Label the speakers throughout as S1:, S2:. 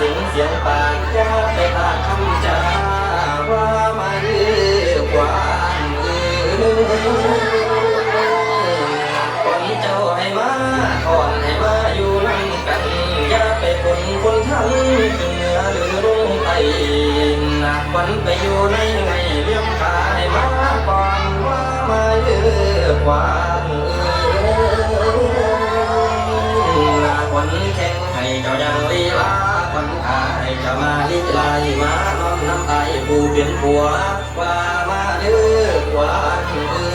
S1: สิงเสียงปากจะไปตากคำจ้าว่าไมาเยือกวานเอ้ยก่อนเจ้าให้มาก่อนให้มาอยู่นั่งกันอย่าไปคนคนทั้งขึ้นเหนือหรือลงใต้หนักวันไปอยู่ในไงเลี้ยงขายมาก่อนว่าไมาเยือกวานเอ้ยหนักวันแข่งให้เจ้ายังลีลา วันขายเจะมาลีลามาน้อมน้ำไอผู้เป็นผัวว่ามาเยือกวานเอ้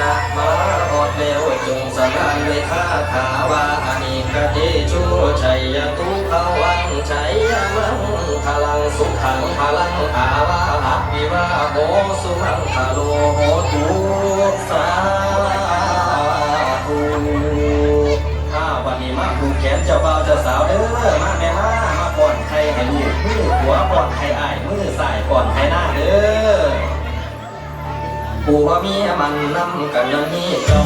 S1: นักมาอดเร็วจงสำราญด้วยคาถาว่าอานิกเตชูชัยยตุเขาวังชัยมังพลังสุขังพลังอาวาหักวิวาโหสุมังคโลโหตุ เจ้าบ่าวเจ้าสาวเด้อมาแม่มามาก่อนใครให้ลูกมือหัวก่อนใครอ้ายมือสายก่อนใครหน้าเด้อผัวเมียมันนำกันยังมีเจ้า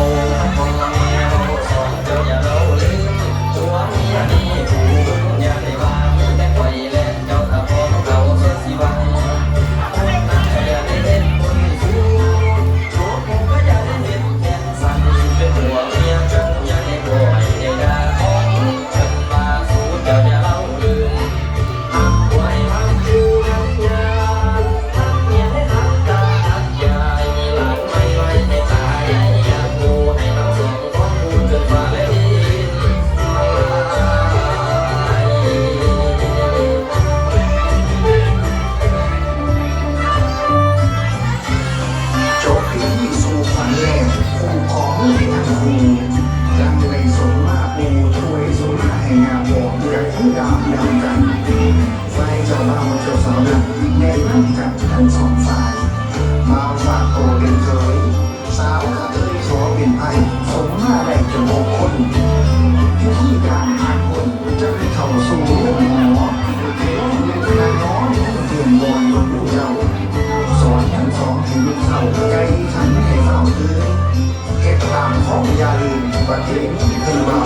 S1: บอกกั
S2: บทั้งดามกันไฟเจ้าบ่าวเจ้าสาวนั้นแน่นกันทั้งสองฝ่ายบ่าวฝากตัวเป็นเคยสาวก็เอ่ยสอเป็นไพ่สมมาได้จนหกคนวิธีการหักคนจะไปเข้าสู่เรื่องหมอเดี๋ยวเรื่องนาน้องเตรียมบอลงลูกเจ้าสอนทั้งสองให้ลูกเศร้าใจฉันให้เศร้าคืนเก็บตามของยาลืมประเทศคือเรา